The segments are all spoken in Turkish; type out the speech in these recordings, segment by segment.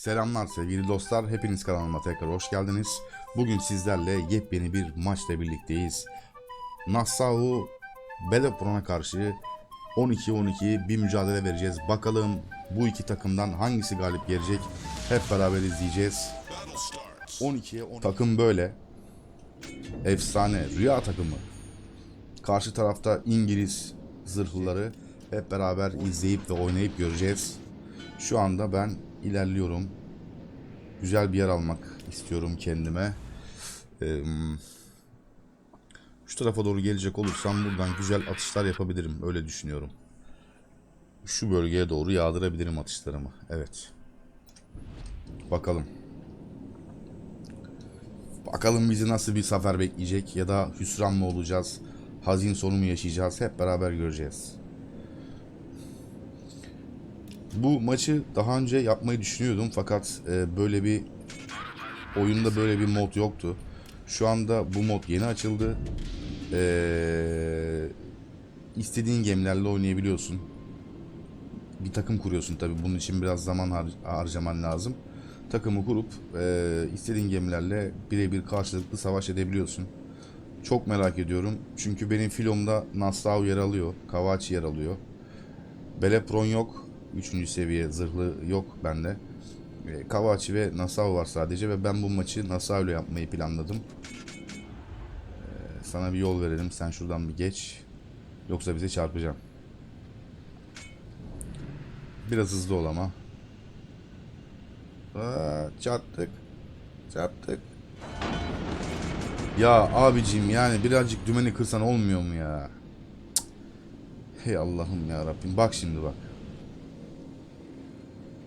Selamlar sevgili dostlar. Hepiniz kanalıma tekrar hoş geldiniz. Bugün sizlerle yepyeni bir maçla birlikteyiz. Nassau Belopron'a karşı 12-12 bir mücadele vereceğiz. Bakalım bu iki takımdan hangisi galip gelecek? Hep beraber izleyeceğiz. 12'ye 10. Takım böyle. Efsane, rüya takımı. Karşı tarafta İngiliz zırhlıları hep beraber izleyip ve oynayıp göreceğiz. Şu anda ben ilerliyorum. Güzel bir yer almak istiyorum kendime. Ee, şu tarafa doğru gelecek olursam buradan güzel atışlar yapabilirim. Öyle düşünüyorum. Şu bölgeye doğru yağdırabilirim atışlarımı. Evet. Bakalım. Bakalım bizi nasıl bir sefer bekleyecek ya da hüsran mı olacağız? Hazin sonu mu yaşayacağız? Hep beraber göreceğiz. Bu maçı daha önce yapmayı düşünüyordum fakat e, böyle bir oyunda böyle bir mod yoktu. Şu anda bu mod yeni açıldı. Ee, istediğin gemilerle oynayabiliyorsun. Bir takım kuruyorsun tabi bunun için biraz zaman har- harcaman lazım. Takımı kurup e, istediğin gemilerle birebir karşılıklı savaş edebiliyorsun. Çok merak ediyorum. Çünkü benim filomda Nassau yer alıyor. Kavachi yer alıyor. Belepron yok. Üçüncü seviye zırhlı yok bende. E, Kavachi ve Nassau var sadece ve ben bu maçı Nassau ile yapmayı planladım. E, sana bir yol verelim. Sen şuradan bir geç. Yoksa bize çarpacağım. Biraz hızlı ol ama. Aa, çarptık. Çarptık. Ya abicim yani birazcık dümeni kırsan olmuyor mu ya? Cık. Hey Allah'ım ya Rabbim. Bak şimdi bak.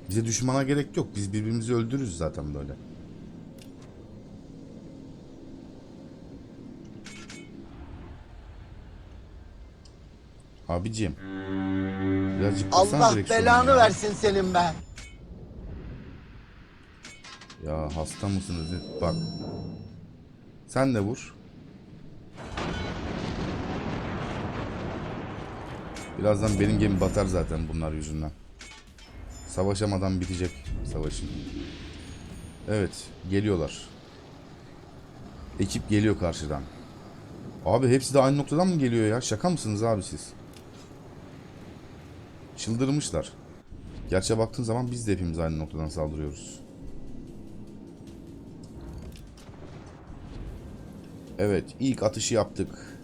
Bize düşmana gerek yok. Biz birbirimizi öldürürüz zaten böyle. Abicim. Birazcık Allah belanı versin senin be. Ya hasta mısınız? Bak. Sen de vur. Birazdan benim gemi batar zaten bunlar yüzünden. Savaşamadan bitecek savaşın. Evet, geliyorlar. Ekip geliyor karşıdan. Abi hepsi de aynı noktadan mı geliyor ya? Şaka mısınız abi siz? Çıldırmışlar. Gerçi baktığın zaman biz de hepimiz aynı noktadan saldırıyoruz. Evet, ilk atışı yaptık.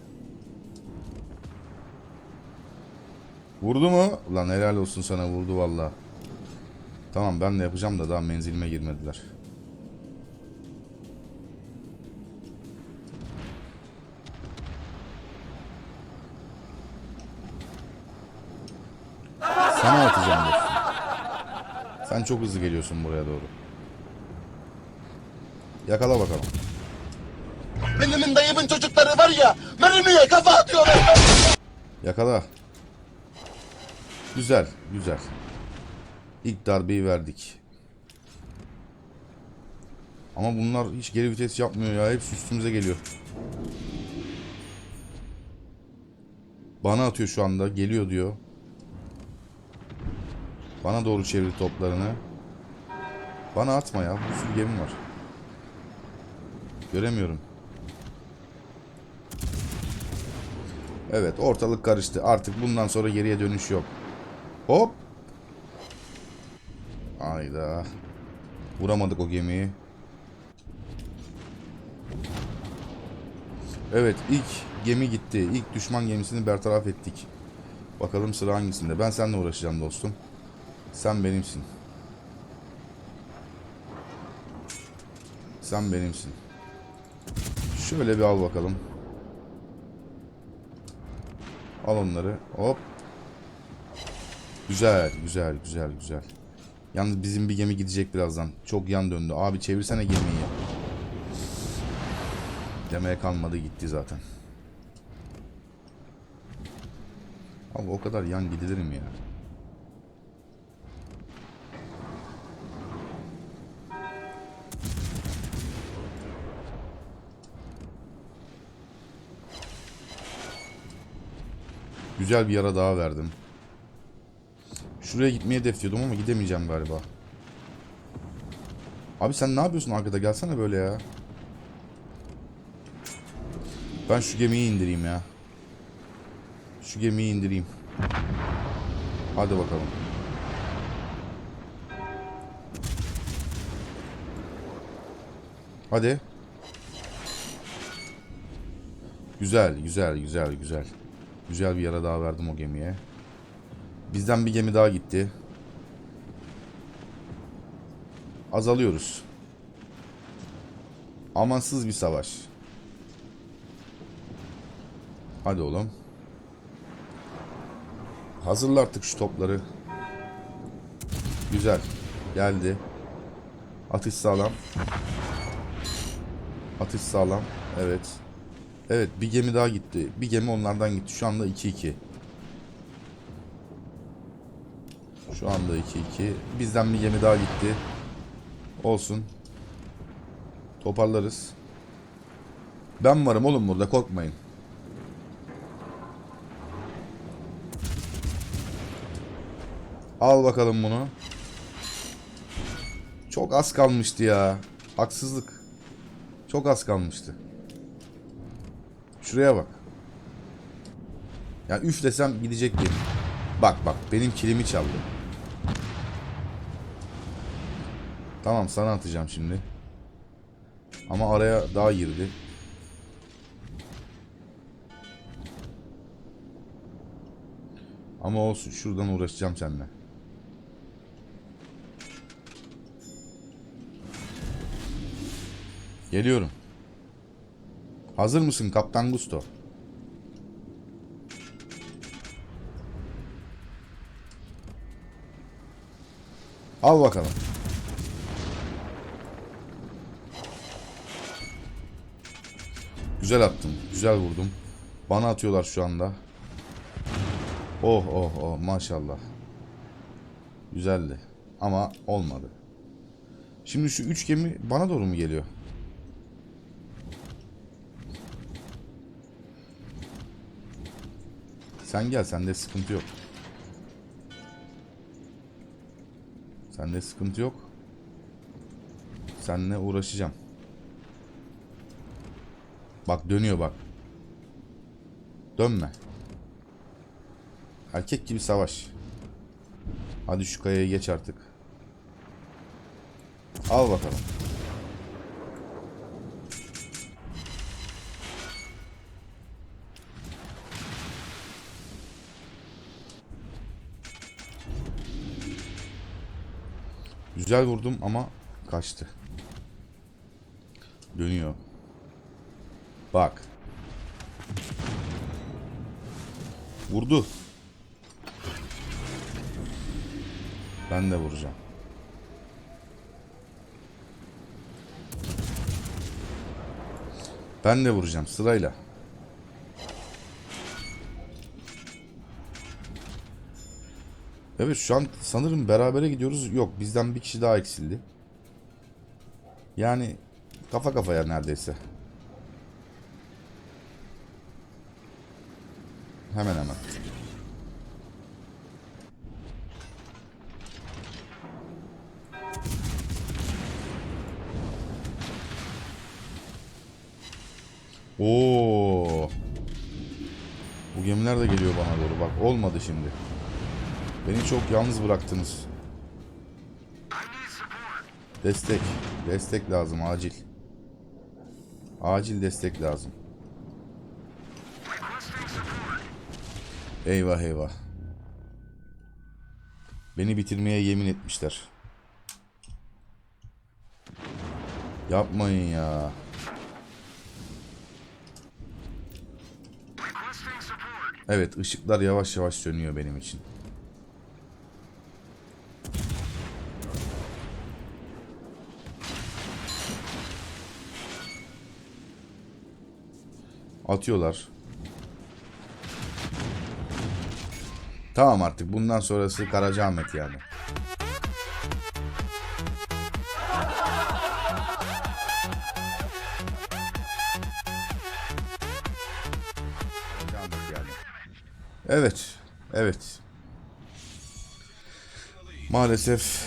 Vurdu mu? Ulan helal olsun sana vurdu valla. Tamam ben de yapacağım da daha menzilime girmediler. Sana atacağım dostum. Sen çok hızlı geliyorsun buraya doğru. Yakala bakalım. Benim dayımın çocukları var ya mermiye kafa atıyorlar. Yakala. Güzel, güzel. İlk darbeyi verdik. Ama bunlar hiç geri vites yapmıyor ya. Hepsi üstümüze geliyor. Bana atıyor şu anda. Geliyor diyor. Bana doğru çevir toplarını. Bana atma ya. Bir sürü gemi var. Göremiyorum. Evet ortalık karıştı. Artık bundan sonra geriye dönüş yok. Hop. Ayda. Vuramadık o gemiyi. Evet ilk gemi gitti. İlk düşman gemisini bertaraf ettik. Bakalım sıra hangisinde. Ben seninle uğraşacağım dostum. Sen benimsin. Sen benimsin. Şöyle bir al bakalım. Al onları. Hop. Güzel, güzel, güzel, güzel. Yalnız bizim bir gemi gidecek birazdan. Çok yan döndü. Abi çevirsene gemiyi. Demeye kalmadı gitti zaten. Abi o kadar yan gidilir mi ya? Güzel bir yara daha verdim. Şuraya gitmeyi hedefliyordum ama gidemeyeceğim galiba. Abi sen ne yapıyorsun arkada? Gelsene böyle ya. Ben şu gemiyi indireyim ya. Şu gemiyi indireyim. Hadi bakalım. Hadi. Güzel, güzel, güzel, güzel. Güzel bir yara daha verdim o gemiye. Bizden bir gemi daha gitti. Azalıyoruz. Amansız bir savaş. Hadi oğlum. Hazırla artık şu topları. Güzel. Geldi. Atış sağlam. Atış sağlam. Evet. Evet bir gemi daha gitti. Bir gemi onlardan gitti. Şu anda 2-2. Şu anda 2-2. Bizden bir gemi daha gitti. Olsun. Toparlarız. Ben varım oğlum burada korkmayın. Al bakalım bunu. Çok az kalmıştı ya. Haksızlık. Çok az kalmıştı. Şuraya bak. Ya üf desem gidecek gemi. Bak bak benim kilimi çaldı. Tamam sana atacağım şimdi. Ama araya daha girdi. Ama olsun şuradan uğraşacağım seninle. Geliyorum. Hazır mısın Kaptan Gusto? Al bakalım. Güzel attım. Güzel vurdum. Bana atıyorlar şu anda. Oh oh oh maşallah. Güzeldi. Ama olmadı. Şimdi şu üç gemi bana doğru mu geliyor? Sen gel sende sıkıntı yok. Sende sıkıntı yok. Seninle uğraşacağım. Bak dönüyor bak. Dönme. Erkek gibi savaş. Hadi şu kayaya geç artık. Al bakalım. Güzel vurdum ama kaçtı. Dönüyor. Bak. Vurdu. Ben de vuracağım. Ben de vuracağım sırayla. Evet şu an sanırım berabere gidiyoruz. Yok bizden bir kişi daha eksildi. Yani kafa kafaya neredeyse. Hemen hemen. Oo. Bu gemiler de geliyor bana doğru. Bak olmadı şimdi. Beni çok yalnız bıraktınız. Destek. Destek lazım acil. Acil destek lazım. Eyvah eyvah. Beni bitirmeye yemin etmişler. Yapmayın ya. Evet ışıklar yavaş yavaş sönüyor benim için. Atıyorlar. Tamam artık bundan sonrası Karacaahmet yani. Evet. Evet. Maalesef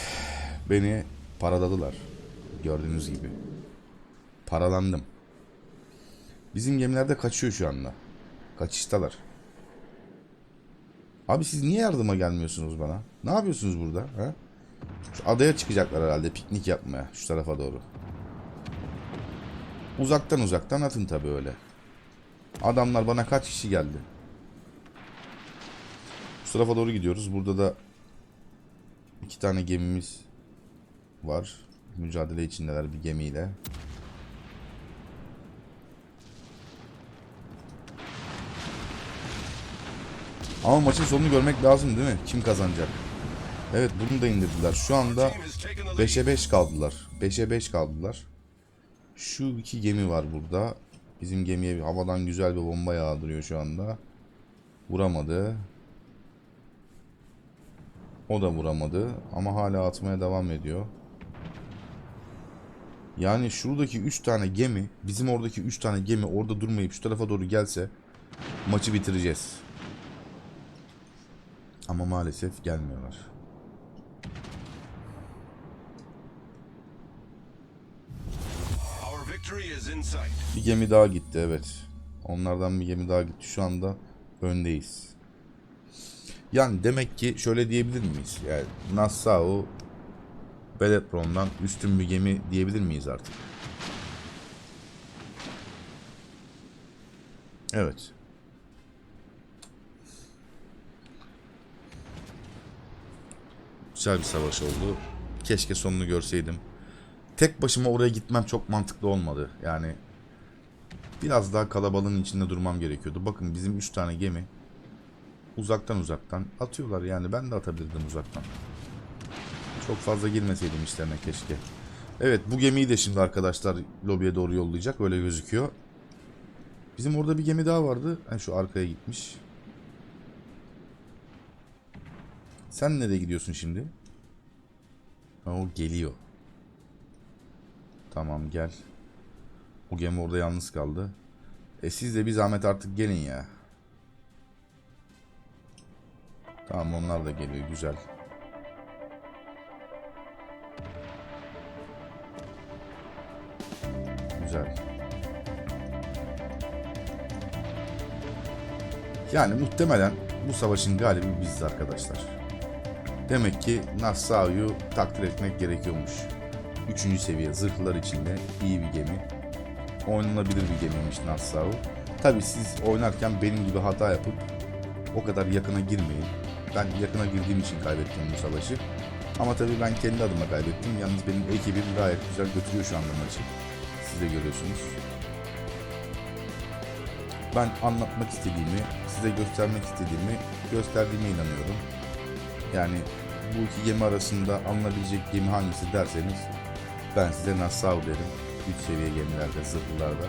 beni paraladılar. Gördüğünüz gibi. Paralandım. Bizim gemiler de kaçıyor şu anda. Kaçıştalar. Abi siz niye yardıma gelmiyorsunuz bana? Ne yapıyorsunuz burada? Ha? Şu adaya çıkacaklar herhalde piknik yapmaya. Şu tarafa doğru. Uzaktan uzaktan atın tabii öyle. Adamlar bana kaç kişi geldi? Şu tarafa doğru gidiyoruz. Burada da iki tane gemimiz var. Mücadele içindeler bir gemiyle. Ama maçın sonunu görmek lazım değil mi? Kim kazanacak? Evet bunu da indirdiler. Şu anda 5'e 5 kaldılar. 5'e 5 kaldılar. Şu iki gemi var burada. Bizim gemiye havadan güzel bir bomba yağdırıyor şu anda. Vuramadı. O da vuramadı ama hala atmaya devam ediyor. Yani şuradaki 3 tane gemi, bizim oradaki 3 tane gemi orada durmayıp şu tarafa doğru gelse maçı bitireceğiz. Ama maalesef gelmiyorlar. Bir gemi daha gitti evet. Onlardan bir gemi daha gitti. Şu anda öndeyiz. Yani demek ki şöyle diyebilir miyiz? Yani Nassau Belletron'dan üstün bir gemi diyebilir miyiz artık? Evet. Güzel bir savaş oldu. Keşke sonunu görseydim. Tek başıma oraya gitmem çok mantıklı olmadı. Yani biraz daha kalabalığın içinde durmam gerekiyordu. Bakın bizim 3 tane gemi uzaktan uzaktan atıyorlar yani ben de atabilirdim uzaktan. Çok fazla girmeseydim işlerine keşke. Evet bu gemiyi de şimdi arkadaşlar lobiye doğru yollayacak öyle gözüküyor. Bizim orada bir gemi daha vardı. Yani şu arkaya gitmiş. Sen nereye gidiyorsun şimdi? Ha, o geliyor. Tamam gel. O gemi orada yalnız kaldı. E siz de bir zahmet artık gelin ya. Tamam onlar da geliyor güzel. Güzel. Yani muhtemelen bu savaşın galibi biziz arkadaşlar. Demek ki Nassau'yu takdir etmek gerekiyormuş. Üçüncü seviye zırhlar içinde iyi bir gemi. Oynanabilir bir gemiymiş Nassau. Tabi siz oynarken benim gibi hata yapıp o kadar yakına girmeyin. Ben yakına girdiğim için kaybettim bu savaşı. Ama tabii ben kendi adıma kaybettim. Yalnız benim ekibim gayet güzel götürüyor şu anda maçı. Siz de görüyorsunuz. Ben anlatmak istediğimi, size göstermek istediğimi gösterdiğime inanıyorum. Yani bu iki gemi arasında alınabilecek gemi hangisi derseniz ben size Nassau derim. 3 seviye gemilerde, zırhlılarda.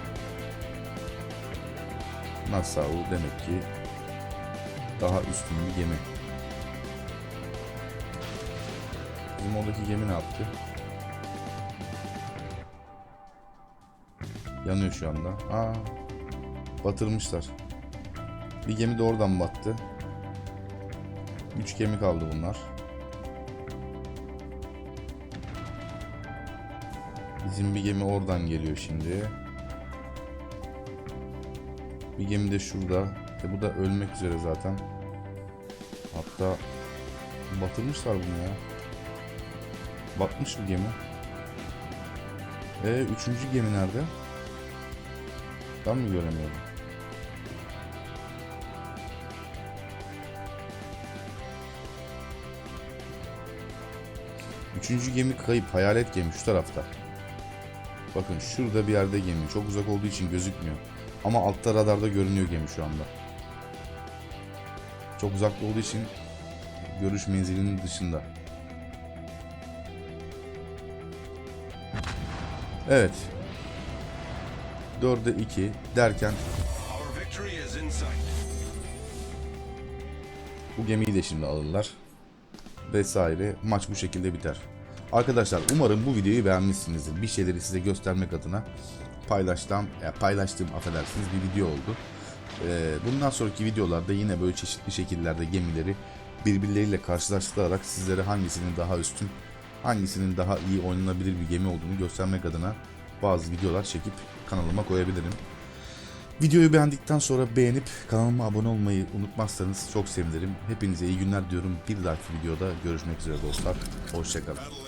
Nassau demek ki daha üstün bir gemi. Bizim oradaki gemi ne yaptı? Yanıyor şu anda. Aa, batırmışlar. Bir gemi de oradan battı. Üç gemi kaldı bunlar. Bizim bir gemi oradan geliyor şimdi. Bir gemi de şurada. E bu da ölmek üzere zaten. Hatta batırmışlar bunu ya. Batmış bu gemi. E üçüncü gemi nerede? Ben mi göremiyorum? Üçüncü gemi kayıp. Hayalet gemi şu tarafta. Bakın şurada bir yerde gemi. Çok uzak olduğu için gözükmüyor. Ama altta radarda görünüyor gemi şu anda. Çok uzakta olduğu için görüş menzilinin dışında. Evet. 4'e 2 derken bu gemiyi de şimdi alırlar. Vesaire. Maç bu şekilde biter. Arkadaşlar umarım bu videoyu beğenmişsinizdir. Bir şeyleri size göstermek adına paylaştığım, ya paylaştığım affedersiniz bir video oldu. Ee, bundan sonraki videolarda yine böyle çeşitli şekillerde gemileri birbirleriyle karşılaştırarak sizlere hangisinin daha üstün hangisinin daha iyi oynanabilir bir gemi olduğunu göstermek adına bazı videolar çekip kanalıma koyabilirim. Videoyu beğendikten sonra beğenip kanalıma abone olmayı unutmazsanız çok sevinirim. Hepinize iyi günler diyorum. Bir dahaki videoda görüşmek üzere dostlar. Hoşçakalın.